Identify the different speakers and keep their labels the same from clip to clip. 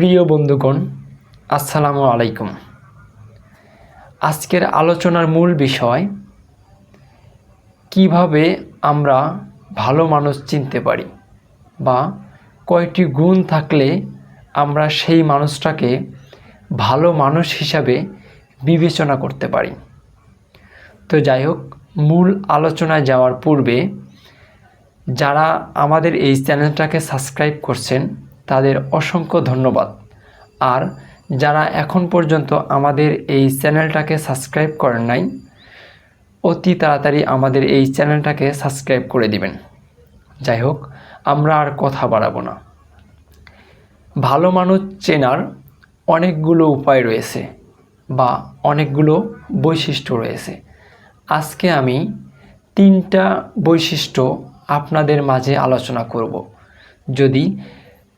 Speaker 1: প্রিয় বন্ধুগণ, আসসালামু আলাইকুম। আজকের আলোচনার মূল বিষয়, কীভাবে আমরা ভালো মানুষ চিনতে পারি বা কয়টি গুণ থাকলে আমরা সেই মানুষটাকে ভালো মানুষ হিসাবে বিবেচনা করতে পারি। তো যাই হোক, মূল আলোচনায় যাওয়ার পূর্বে যারা আমাদের এই চ্যানেলটাকে সাবস্ক্রাইব করছেন তাদের অসংখ্য ধন্যবাদ। আর যারা এখন পর্যন্ত আমাদের এই চ্যানেলটাকে সাবস্ক্রাইব করেন নাই, অতি তাড়াতাড়ি আমাদের এই চ্যানেলটাকে সাবস্ক্রাইব করে দিবেন। যাই হোক, আমরা আর কথা বাড়াবো না। ভালো মানুষ চেনার অনেকগুলো উপায় রয়েছে বা অনেকগুলো বৈশিষ্ট্য রয়েছে। আজকে আমি তিনটা বৈশিষ্ট্য আপনাদের মাঝে আলোচনা করব। যদি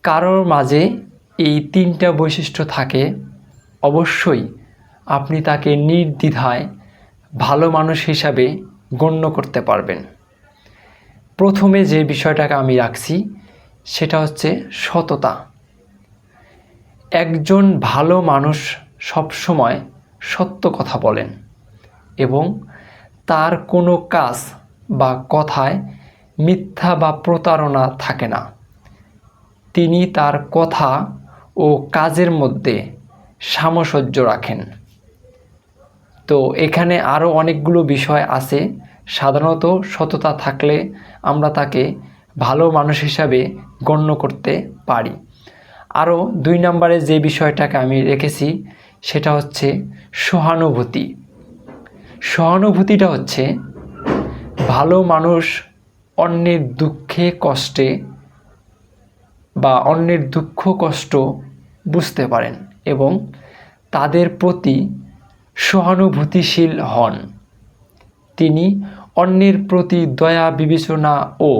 Speaker 1: কারোর মাঝে এই তিনটা বৈশিষ্ট্য থাকে, অবশ্যই আপনি তাকে নির্দ্বিধায় ভালো মানুষ হিসাবে গণ্য করতে পারবেন। প্রথমে যে বিষয়টাকে আমি রাখছি, সেটা হচ্ছে সততা। একজন ভালো মানুষ সবসময় সত্য কথা বলেন এবং তার কোনো কাজ বা কথায় মিথ্যা বা প্রতারণা থাকে না। তিনি তার কথা ও কাজের মধ্যে সামসজ্জ রাখেন। তো এখানে আরও অনেকগুলো বিষয় আছে। সাধারণত সততা থাকলে আমরা তাকে ভালো মানুষ হিসাবে গণ্য করতে পারি। আরও দুই নম্বরে যে বিষয়টাকে আমি রেখেছি, সেটা হচ্ছে সহানুভূতি। সহানুভূতিটা হচ্ছে ভালো মানুষ অন্যের দুঃখে, কষ্টে বা অন্যের দুঃখ, কষ্ট বুঝতে পারেন এবং তাদের প্রতি সহানুভূতিশীল হন। তিনি অন্যের প্রতি দয়া, বিবেচনা ও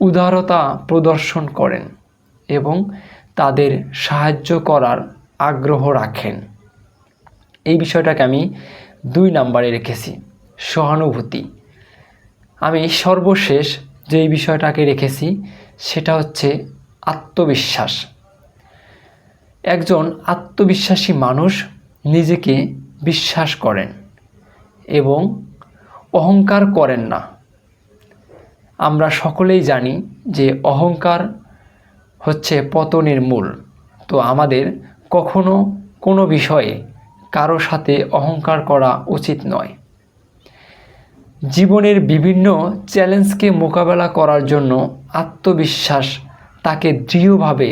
Speaker 1: উদারতা প্রদর্শন করেন এবং তাদের সাহায্য করার আগ্রহ রাখেন। এই বিষয়টাকে আমি দুই নাম্বারে রেখেছি, সহানুভূতি। আমি সর্বশেষ যেই বিষয়টাকে রেখেছি, সেটা হচ্ছে আত্মবিশ্বাস। একজন আত্মবিশ্বাসী মানুষ নিজেকে বিশ্বাস করেন এবং অহংকার করেন না। আমরা সকলেই জানি যে অহংকার হচ্ছে পতনের মূল। তো আমাদের কখনো কোনো বিষয়ে কারও সাথে অহংকার করা উচিত নয়। জীবনের বিভিন্ন চ্যালেঞ্জকে মোকাবেলা করার জন্য আত্মবিশ্বাস দৃঢ়ভাবে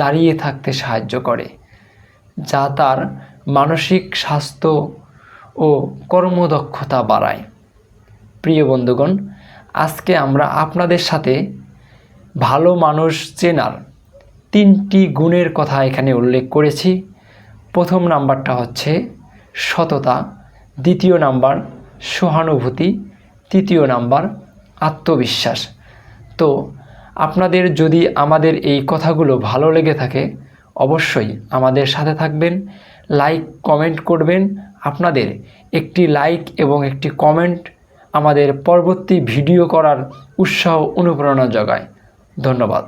Speaker 1: দাঁড়িয়ে থাকতে সাহায্য করে, যা তার মানসিক স্বাস্থ্য ও কর্মদক্ষতা বাড়ায়। প্রিয় বন্ধুগণ, আজকে আমরা আপনাদের সাথে ভালো মানুষ চেনার তিনটি গুণের কথা এখানে উল্লেখ করেছি। প্রথম নাম্বারটা হচ্ছে সততা, দ্বিতীয় নাম্বার সহানুভূতি, তৃতীয় নাম্বার আত্মবিশ্বাস। তো আপনাদের যদি আমাদের এই কথাগুলো ভালো লেগে থাকে, অবশ্যই আমাদের সাথে থাকবেন, লাইক, কমেন্ট করবেন। আপনাদের একটি লাইক এবং একটি কমেন্ট আমাদের পরবর্তী ভিডিও করার উৎসাহ, অনুপ্রেরণা জোগায়। ধন্যবাদ।